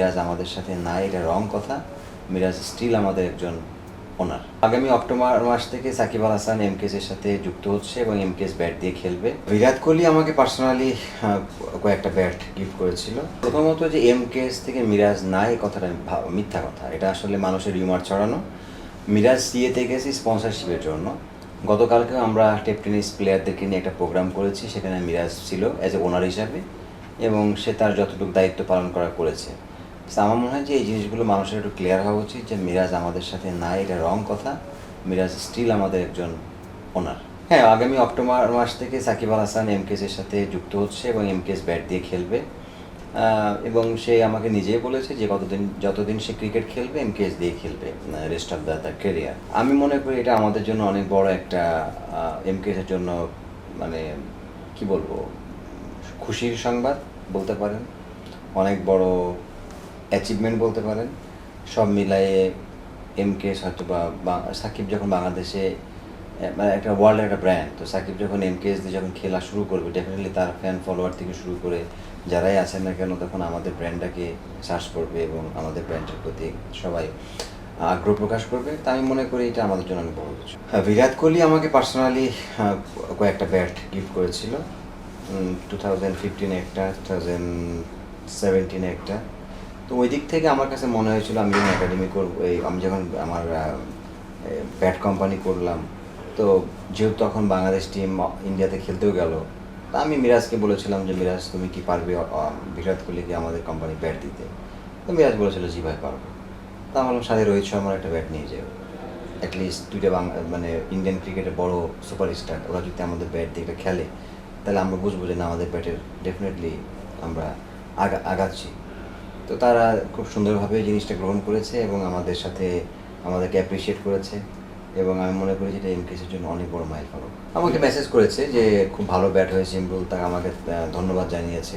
মিরাজ আমাদের সাথে নাই, এটা রং কথা। মিরাজ স্টিল আমাদের একজন ওনার আগামী অক্টোবর মাস থেকে সাকিব আল হাসান এমকেস এর সাথে যুক্ত হচ্ছে এবং এমকেস ব্যাট দিয়ে খেলবে। বিরাট কোহলি আমাকে পার্সোনালি কয়েকটা ব্যাট গিফট করেছিল। প্রথমত যে এমকেস থেকে মিরাজ নাই কথাটা মিথ্যা কথা। এটা আসলে মানুষের রিউমার ছড়ানো। মিরাজ সিএতে গেছি স্পন্সরশিপের জন্য। গতকালকে আমরা টেপ টেনিস প্লেয়ারদেরকে নিয়ে একটা প্রোগ্রাম করেছি, সেখানে মিরাজ ছিল অ্যাজ এ ওনার হিসাবে এবং সে তার যতটুকু দায়িত্ব পালন করা করেছে। আমার মনে হয় যে এই জিনিসগুলো মানুষের একটু ক্লিয়ার হওয়া উচিত যে মিরাজ আমাদের সাথে নাই, এটা রং কথা। মিরাজ স্টিল আমাদের একজন ওনার হ্যাঁ আগামী অক্টোবর মাস থেকে সাকিব আল হাসান এমকেস এর সাথে যুক্ত হচ্ছে এবং এমকেস ব্যাট দিয়ে খেলবে। এবং সে আমাকে নিজেই বলেছে যে কতদিন, যতদিন সে ক্রিকেট খেলবে এমকেএস দিয়ে খেলবে rest of the the career আমি মনে করি এটা আমাদের জন্য অনেক বড় একটা এমকেএস এর জন্য মানে কি বলব, খুশির সংবাদ বলতে পারেন। অনেক বড় অ্যাচিভমেন্ট বলতে পারেন, সব মিলায়ে এমকেএস হয়তো বা সাকিব যখন বাংলাদেশে মানে একটা ওয়ার্ল্ডের একটা ব্র্যান্ড তো সাকিব যখন এমকেএস দিয়ে যখন খেলা শুরু করবে ডেফিনেটলি তার ফ্যান ফলোয়ার থেকে শুরু করে যারাই আছেন না কেন তখন আমাদের ব্র্যান্ডটাকে সার্চ করবে এবং আমাদের ব্র্যান্ডের প্রতি সবাই আগ্রহ প্রকাশ করবে। তা আমি মনে করি এটা আমাদের জন্য অনেক বড় কিছু। বিরাট কোহলি আমাকে পার্সোনালি কয়েকটা ব্যাট গিফট করেছিল। টু থাউজেন্ড ফিফটিনে একটা টু থাউজেন্ড সেভেন্টিনে একটা। তো ওই দিক থেকে আমার কাছে মনে হয়েছিল আমি যখন একাডেমি করব এই আমি যখন আমার ব্যাট কোম্পানি করলাম, তো যেহেতু তখন বাংলাদেশ টিম ইন্ডিয়াতে খেলতেও গেল, তা আমি মিরাজকে বলেছিলাম যে, মিরাজ, তুমি কি পারবে বিরাট কোহলিকে আমাদের কোম্পানি ব্যাট দিতে? তো মিরাজ বলেছিল, জি ভাই, পারব। তা আমি বললাম, সাথে রোহিত শর্মার একটা ব্যাট নিয়ে যাব অ্যাটলিস্ট দুইটা মানে ইন্ডিয়ান ক্রিকেটের বড় সুপারস্টার ওরা যদি আমাদের ব্যাট দিয়ে এটা খেলে, তাহলে আমরা বুঝব যে না, আমাদের ব্যাটের ডেফিনেটলি আমরা আগা, আগাচ্ছি। তো তারা খুব সুন্দরভাবে জিনিসটা গ্রহণ করেছে এবং আমাদের সাথে আমাদেরকে অ্যাপ্রিসিয়েট করেছে এবং আমি মনে করি যেটা এমকেসের জন্য অনেক বড় মাইল ফলক আমাকে মেসেজ করেছে যে খুব ভালো ব্যাট হয়েছে ইমরুল তাকে আমাকে ধন্যবাদ জানিয়েছে।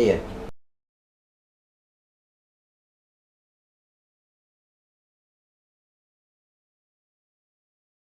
এই আর কি।